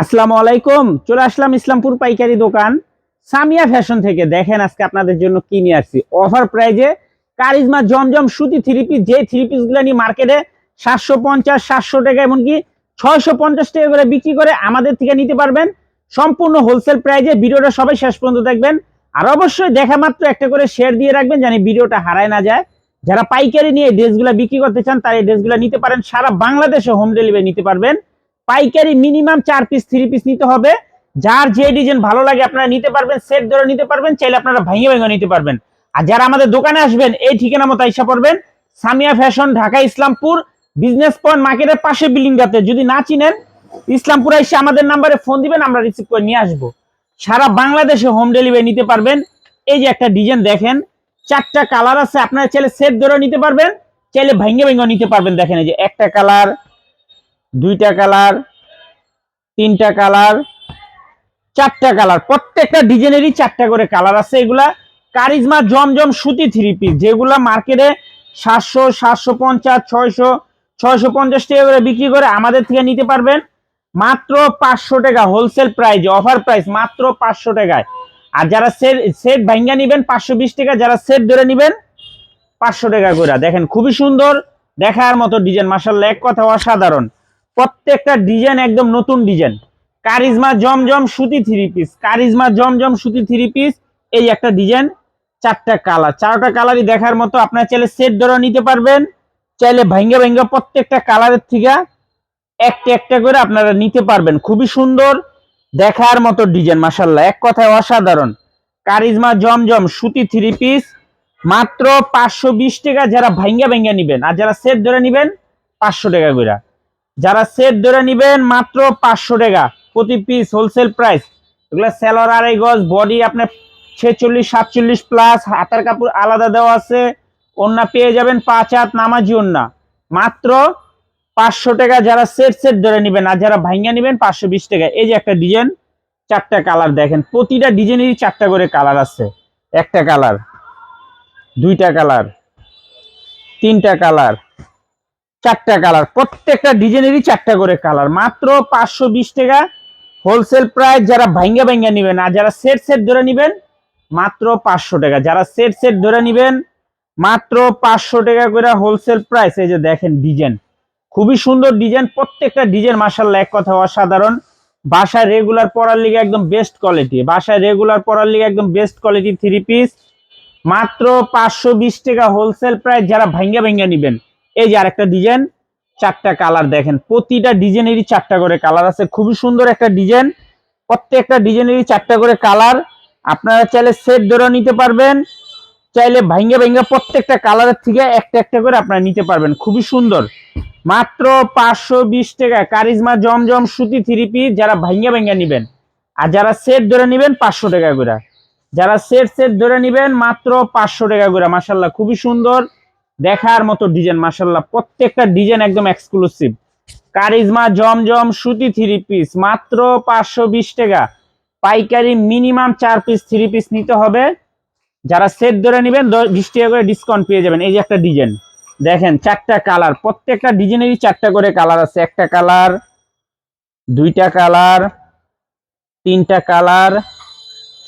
আসসালামু আলাইকুম। চলে আসলাম ইসলামপুর পাইকারি দোকান। সামিয়া ফ্যাশন থেকে। দেখেন আজকে আপনাদের জন্য কি নিয়ে আসছি। অফার প্রাইজে কারিজমা জমজম সুতি থ্রি পিস যে থ্রি পিসগুলো নিয়ে মার্কেটে সাতশো পঞ্চাশ, সাতশো টাকা এমনকি ছয়শো পঞ্চাশ টাকা করে বিক্রি করে আমাদের থেকে নিতে পারবেন। সম্পূর্ণ হোলসেল প্রাইজে ভিডিওটা সবাই শেষ পর্যন্ত দেখবেন। আর অবশ্যই দেখা মাত্র একটা করে শেয়ার দিয়ে রাখবেন জানি ভিডিওটা হারায় না যায়। যারা পাইকারি নিয়ে ড্রেসগুলো বিক্রি করতে চান, তারা এই ড্রেসগুলো নিতে পারেন। সারা বাংলাদেশে হোম ডেলিভারি নিতে পারবেন। পাইকারি মিনিমাম চার পিস থ্রি পিস নিতে হবে। যার যে ডিজাইন ভালো লাগে আপনারা নিতে পারবেন সেট ধরে নিতে পারবেন, চাইলে আপনারা ভেঙে ভেঙে নিতে পারবেন। আর যারা আমাদের দোকানে আসবেন, এই ঠিকানা মতো আইসা পড়বেন। Samia fashion Dhaka, Islampur business point মার্কেটের পাশে বিল্ডিংটাতে যদি না চিনেন, ইসলামপুর এসে আমাদের নাম্বারে ফোন দিবেন, আমরা রিসিভ করে নিয়ে আসব। সারা বাংলাদেশে হোম ডেলিভারি নিতে পারবেন। এই যে একটা ডিজাইন দেখেন, চারটা কালার আছে, আপনারা চাইলে সেট ধরে নিতে পারবেন, চাইলে ভেঙে ভেঙে নিতে পারবেন। দেখেন এই যে একটা কালার দুইটা কালার, তিনটা কালার, চারটা কালার। প্রত্যেকটা ডিজাইনেরই চারটা করে কালার আছে। এগুলা কারিজমা জমজম সুতি থ্রি পিস যেগুলা মার্কেটে সাতশো সাতশো পঞ্চাশ, ছয়শো ছয়শো পঞ্চাশ টাকা করে বিক্রি করে আমাদের থেকে নিতে পারবেন। মাত্র পাঁচশো টাকা হোলসেল প্রাইস অফার প্রাইস মাত্র পাঁচশো টাকায়। আর যারা সেট সেট ভাঙ্গা নিবেন, পাঁচশো বিশ টাকা, যারা সেট ধরে নেবেন, পাঁচশো টাকা করে। দেখেন, খুবই সুন্দর, দেখার মতো ডিজাইন মাসাল্লাহ এক কথা অসাধারণ। প্রত্যেকটা ডিজাইন একদম নতুন ডিজাইন। কারিজমা জমজম সুতি থ্রি পিস কারিজমা জমজম সুতি থ্রি পিস এই একটা ডিজাইন, চারটা কালার। চারটা কালারই দেখার মতো আপনারা চাইলে সেট ধরে নিতে পারবেন। চাইলে ভাঙ্গা ভাঙ্গা প্রত্যেকটা কালারের থেকে একটা একটা করে আপনারা নিতে পারবেন। খুবই সুন্দর দেখার মতো ডিজাইন মাসাল্লাহ এক কথায় অসাধারণ। কারিজমা জমজম সুতি থ্রি পিস মাত্র পাঁচশো বিশ টাকা যারা ভাঙ্গা ভাঙ্গা নিবেন, আর যারা সেট ধরে নিবেন, পাঁচশো টাকা করে। যারা সেট ধরে নিবেন মাত্র পাঁচশো টাকা প্রতি পিস হোলসেল প্রাইস এগুলো সেলর আড়াই গজ বডি আপনার ছেচল্লিশ, সাতচল্লিশ প্লাস হাতার কাপড় আলাদা দেওয়া আছে। ওন্না পেয়ে যাবেন পাঁচ হাত, নামাজি ওন্না মাত্র পাঁচশো টাকা যারা সেট সেট ধরে নিবেন, আর যারা ভাঙ্গা নিবেন, পাঁচশো বিশ টাকা। এই যে একটা ডিজাইন চারটা কালার দেখেন। প্রতিটা ডিজাইনেরই চারটা করে কালার আছে। একটা কালার দুইটা কালার তিনটা কালার চারটা কালার। প্রত্যেকটা ডিজাইনেরই চারটা করে কালার। মাত্র পাঁচশো বিশ টাকা। হোলসেল প্রাইস যারা ভাঙ্গা ভাঙ্গা নিবেন, আর যারা সেট সেট ধরে নিবেন, মাত্র পাঁচশো টাকা। যারা সেট সেট ধরে নিবেন, মাত্র পাঁচশো টাকা করে হোলসেল প্রাইস এই যে দেখেন ডিজাইন। খুবই সুন্দর ডিজাইন। প্রত্যেকটা ডিজাইন মাসাল্লাহ এক কথা অসাধারণ। বাসায় রেগুলার পড়ার লিগে একদম বেস্ট কোয়ালিটি বাসায় রেগুলার পড়ার লিগে একদম বেস্ট কোয়ালিটি থ্রি পিস মাত্র পাঁচশো বিশ টাকা হোলসেল প্রাইস যারা ভাঙ্গা ভাঙ্গা নিবেন এই যে আরেকটা ডিজাইন, চারটা কালার দেখেন। প্রতিটা ডিজাইনেরই চারটা করে কালার আছে। খুবই সুন্দর একটা ডিজাইন। প্রত্যেকটা ডিজাইনেরই চারটা করে কালার। আপনারা চাইলে সেট ধরে নিতে পারবেন। চাইলে ভাঙ্গা ভাঙ্গা প্রত্যেকটা কালারের থেকে একটা একটা করে আপনারা নিতে পারবেন। খুবই সুন্দর। মাত্র পাঁচশো বিশ টাকা কারিজমা জমজম সুতি থ্রি পিস যারা ভাঙ্গা ভাঙ্গা নিবেন। আর যারা সেট ধরে নিবেন পাঁচশো টাকা করে। যারা সেট সেট ধরে নিবেন মাত্র পাঁচশো টাকা করে। মাসাল্লাহ খুবই সুন্দর। দেখার মতো ডিজাইন মাসাল্লাহ প্রত্যেকটা ডিজাইন একদম এক্সক্লুসিভ কারিজমা জমজম সুতি থ্রি পিস মাত্র পাঁচশো বিশ টাকা। পাইকারি মিনিমাম চার পিস থ্রি পিস নিতে হবে। যারা সেট ধরে নেবেন বিশ টাকা করে ডিসকাউন্ট পেয়ে যাবেন। এই যে একটা ডিজাইন দেখেন, চারটা কালার প্রত্যেকটা ডিজাইনেরই চারটা করে কালার আছে। একটা কালার দুইটা কালার তিনটা কালার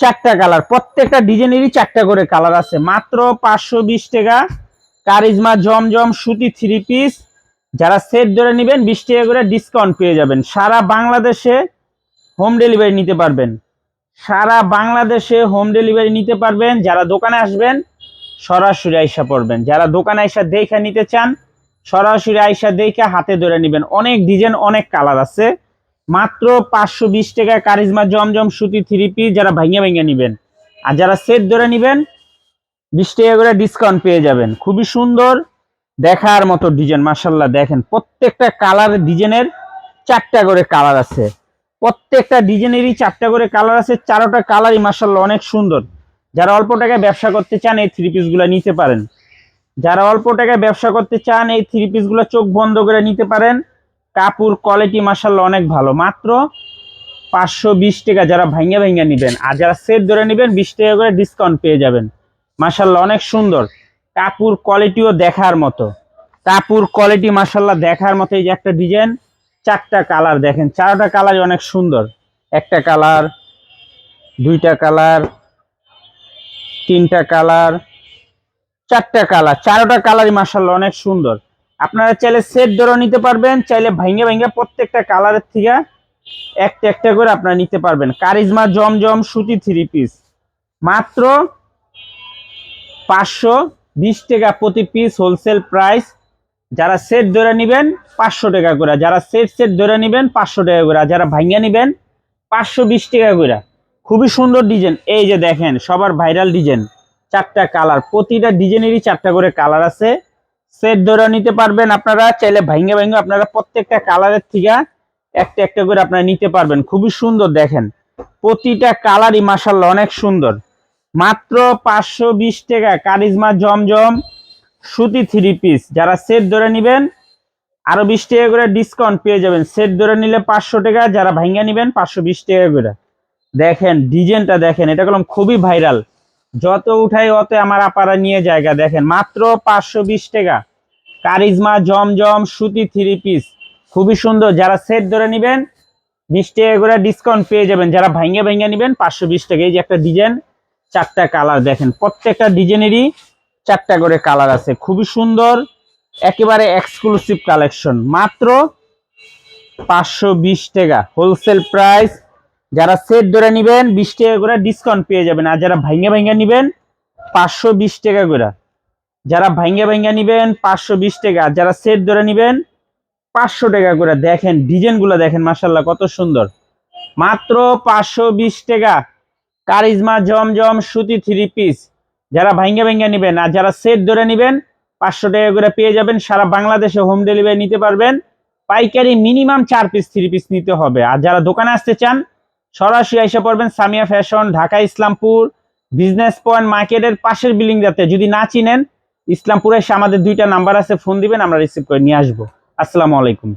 চারটা কালার প্রত্যেকটা ডিজাইনেরই চারটা করে কালার আছে। মাত্র পাঁচশো বিশ টাকা। কারিজমা, জমজম, সুতি থ্রি পিস যারা সেট ধরে নেবেন, বিশ টাকা করে ডিসকাউন্ট পেয়ে যাবেন। সারা বাংলাদেশে হোম ডেলিভারি নিতে পারবেন। সারা বাংলাদেশে হোম ডেলিভারি নিতে পারবেন। যারা দোকানে আসবেন, সরাসরি আইসা পড়বেন। যারা দোকানে আইসা দেখে নিতে চান, সরাসরি আইসা দেখে হাতে ধরে নেবেন। অনেক ডিজাইন অনেক কালার আছে। মাত্র পাঁচশো বিশ টাকা কারিজমা, জমজম, সুতি থ্রি পিস যারা ভাঙিয়ে ভাঙিয়ে নেবেন। আর যারা সেট ধরে নেবেন বিশ টাকা করে ডিসকাউন্ট পেয়ে যাবেন। খুবই সুন্দর দেখার মতো ডিজাইন মাসাল্লাহ দেখেন, প্রত্যেকটা কালার ডিজাইনের চারটা করে কালার আছে। প্রত্যেকটা ডিজাইনেরই চারটা করে কালার আছে, চারোটা কালারই মাসাল্লাহ অনেক সুন্দর। যারা অল্প টাকায় ব্যবসা করতে চান, এই থ্রি পিসগুলো নিতে পারেন। যারা অল্প টাকায় ব্যবসা করতে চান, এই থ্রি পিসগুলো চোখ বন্ধ করে নিতে পারেন। কাপড় কোয়ালিটি মাসাল্লাহ অনেক ভালো। মাত্র পাঁচশো বিশ টাকা যারা ভাঙ্গা ভাঙ্গা নেবেন, আর যারা সেট ধরে নেবেন, বিশ টাকা করে ডিসকাউন্ট পেয়ে যাবেন। মাসাল্লাহ অনেক সুন্দর। কাপড় কোয়ালিটিও দেখার মতো। কাপড় কোয়ালিটি মাসাল্লাহ দেখার মতো এই যে একটা ডিজাইন চারটা কালার দেখেন। চারটা কালারই অনেক সুন্দর। একটা কালার দুইটা কালার তিনটা কালার চারটা কালার চারোটা কালারই মাসাল্লাহ অনেক সুন্দর। আপনারা চাইলে সেট ধরে নিতে পারবেন, চাইলে ভাঙ্গে ভাঙ্গে প্রত্যেকটা কালারের থেকে একটা একটা করে আপনারা নিতে পারবেন। কারিজমা জমজম সুতি থ্রি পিস মাত্র পাঁচশো বিশ টাকা প্রতি পিস হোলসেল প্রাইস যারা সেট ধরে নেবেন, পাঁচশো টাকা করে। যারা সেট সেট ধরে নেবেন, পাঁচশো টাকা করে। যারা ভাঙ্গা নেবেন, পাঁচশো বিশ টাকা করে। খুবই সুন্দর ডিজাইন এই যে দেখেন, সবার ভাইরাল ডিজাইন চারটা কালার প্রতিটা ডিজাইনেরই চারটা করে কালার আছে। সেট ধরে নিতে পারবেন আপনারা। চাইলে ভাঙ্গে ভাঙ্গে আপনারা প্রত্যেকটা কালারের থেকে একটা একটা করে আপনারা নিতে পারবেন। খুবই সুন্দর দেখেন। প্রতিটা কালারই মাসাল্লাহ অনেক সুন্দর। মাত্র পাঁচশো বিশ টাকা। কারিজমা জমজম সুতি থ্রি পিস যারা সেট ধরে নেবেন, আরও বিশ টাকা করে ডিসকাউন্ট পেয়ে যাবেন। সেট ধরে নিলে পাঁচশো টাকা, যারা ভাঙ্গা নেবেন, পাঁচশো বিশ টাকা করে। দেখেন, ডিজাইনটা দেখেন, এটা কলম খুবই ভাইরাল যত উঠাই অত আমার আপারা নিয়ে জায়গা। দেখেন, মাত্র পাঁচশো বিশ টাকা। কারিজমা জমজম সুতি থ্রি পিস খুবই সুন্দর। যারা সেট ধরে নেবেন, বিশ টাকা করে ডিসকাউন্ট পেয়ে যাবেন। যারা ভাঙ্গে ভাঙ্গে নেবেন, পাঁচশো বিশ টাকা। এই যে একটা ডিজাইন চারটা কালার দেখেন। প্রত্যেকটা ডিজাইনেরই চারটা করে কালার আছে। খুবই সুন্দর, একেবারে এক্সক্লুসিভ কালেকশন মাত্র পাঁচশো বিশ টাকা। হোলসেল প্রাইস যারা সেট ধরে নেবেন, বিশ টাকা করে ডিসকাউন্ট পেয়ে যাবেন। আর যারা ভাঙ্গে ভাঙ্গে নেবেন, পাঁচশো বিশ টাকা করে। যারা ভাঙ্গে ভাঙ্গে নেবেন, পাঁচশো বিশ টাকা। আর যারা সেট ধরে নেবেন, পাঁচশো টাকা করে। দেখেন, ডিজাইনগুলো দেখেন মাসাল্লাহ কত সুন্দর। মাত্র পাঁচশো বিশ টাকা। কারিজমা, জমজম, সুতি থ্রি পিস যারা ভাঙ্গে ভাঙ্গে নেবেন আর যারা সেট ধরে নেবেন, পাঁচশো টাকা করে পেয়ে যাবেন, সারা বাংলাদেশে হোম ডেলিভারি নিতে পারবেন। পাইকারি মিনিমাম চার পিস থ্রি পিস নিতে হবে। আর যারা দোকানে আসতে চান, সরাসরি এসে পড়বেন Samia fashion Dhaka, Islampur business point মার্কেটের পাশের বিল্ডিং যাতে যদি না চিনেন, ইসলামপুরে এসে আমাদের দুইটা নাম্বার আছে ফোন দিবেন, আমরা রিসিভ করে নিয়ে আসব। আসসালামু আলাইকুম।